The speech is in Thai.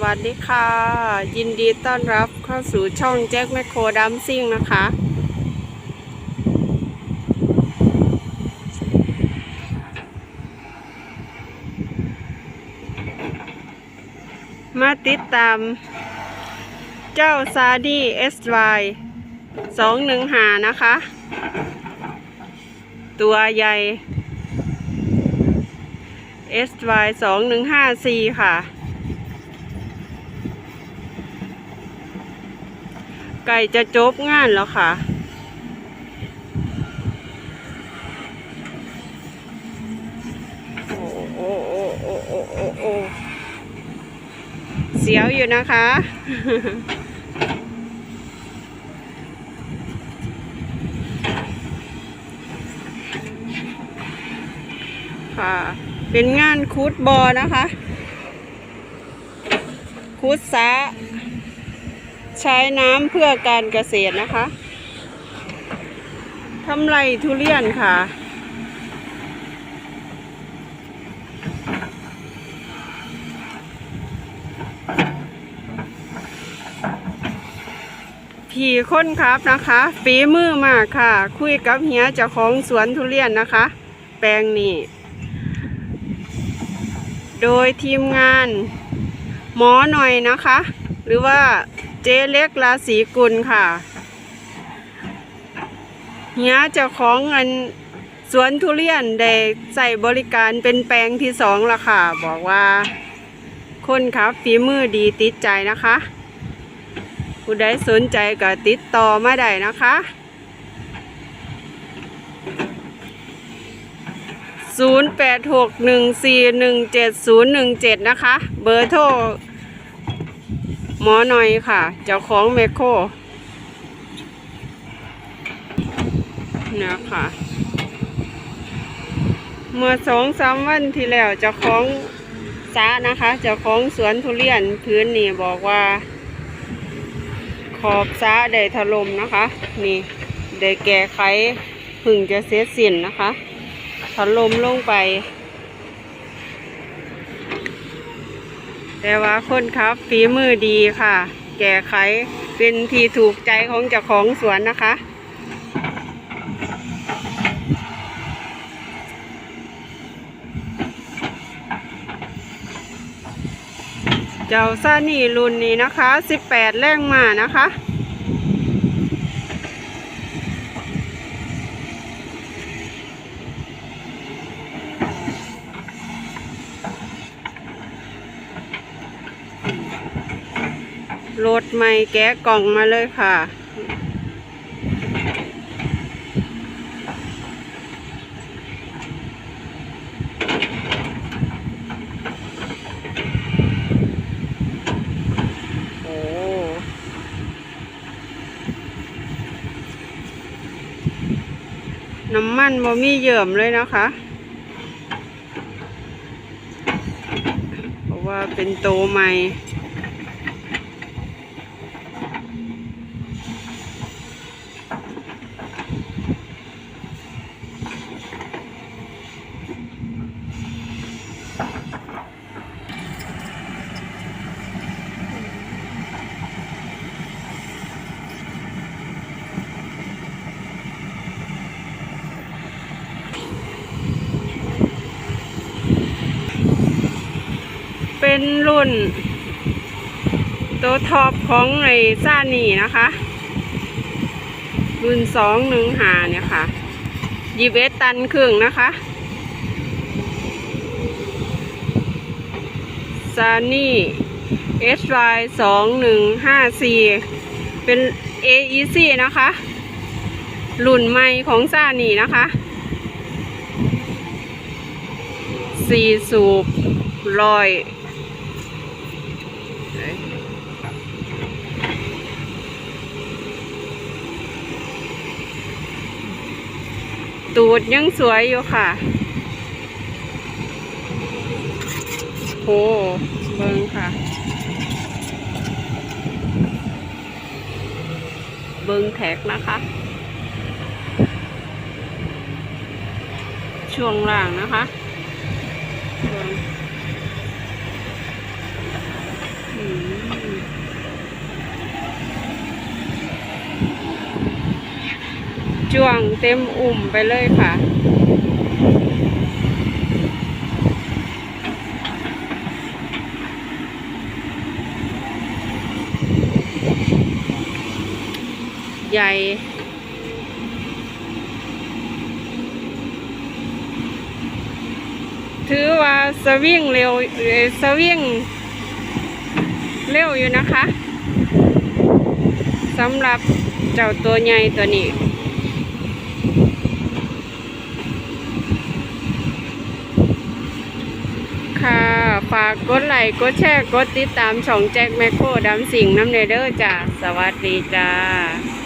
วัสดีค่ะ ยินดีต้อนรับเข้าสู่ช่องแจ็คแมคโครดัมซิ่งนะคะ มาติดตาม เจ้าซาดีเอสวสองหนึ่งหานะคะ ตัวใหญ่ SY สองหนึ่งห้าสี่ค่ะ ไก่จะจบงานแล้วค่ะ โอ้โอ้โอ้โอ้โอ้โอ้โอ้เสียวอยู่นะคะ ค่ะ เป็นงานคูดบอนะคะ คูดสา ใช้น้ำเพื่อการเกษตรนะคะทำไรทุเรียนค่ะพี่ค้นครับนะคะฝีมือมากค่ะ คุยกับเฮียเจ้าของสวนทุเรียนนะคะ แปลงนี้ โดยทีมงาน หมอหน่อยนะคะ หรือว่า เจเล็กราศีกุลค่ะเฮียเจ้าของอันสวนทุเรียนได้ใส่บริการเป็นแปลงที่สองละค่ะ บอกว่า คนครับฝีมือดีติดใจนะคะ ผู้ใดสนใจก็ติดต่อมาได้นะคะ 0861417017 นะคะ เบอร์โทร หมอหน่อยค่ะ เจ้าของแมคโครเนี่ยค่ะ เมื่อสองสามวันที่แล้วเจ้าของสานะคะ เจ้าของสวนทุเรียนพื้นนี่บอกว่า ขอบสาได้ถล่มนะคะ นี่ได้แก้ไขพึ่งจะเสียสินนะคะถล่มลงไป แต่ว่าคนครับฝีมือดีค่ะ แก่ไขเป็นที่ถูกใจของเจ้าของสวนนะคะเจ้าซานี่รุ่นนี้นะคะ 18 แรงมานะคะ โหลดใหม่แกะกล่องมาเลยค่ะ โอ้น้ำมันบ่มีเยื่อมเลยนะคะเพราะว่าเป็นโตใหม่ เป็นรุ่น ตัวท็อปของไอ้ซ่านี่นะคะ รุ่นสองหนึ่งหาเนี่ยค่ะยีเวตันครึ่งนะคะซานี่ SY สองหนึ่งห้าสี่เป็น AEC นะคะ รุ่นใหม่ของซานี่นะคะสี่สูบลอย ตูดยังสวยอยู่ค่ะ โห เบิ่งค่ะ เบิ่งแท็กนะคะ ช่วงล่างนะคะ จ้วงเต็มอุ่มไปเลยค่ะใหญ่ถือว่าสวิ่งเร็วสวิ่ง เร็วอยู่นะคะสำหรับเจ้าตัวใหญ่ตัวนี้ ค่ะ ฝากกดไลค์กดแชร์กดติดตามช่องแจ็คแมคโครดำสิงน้ำเนเดอร์จ้าสวัสดีจ้า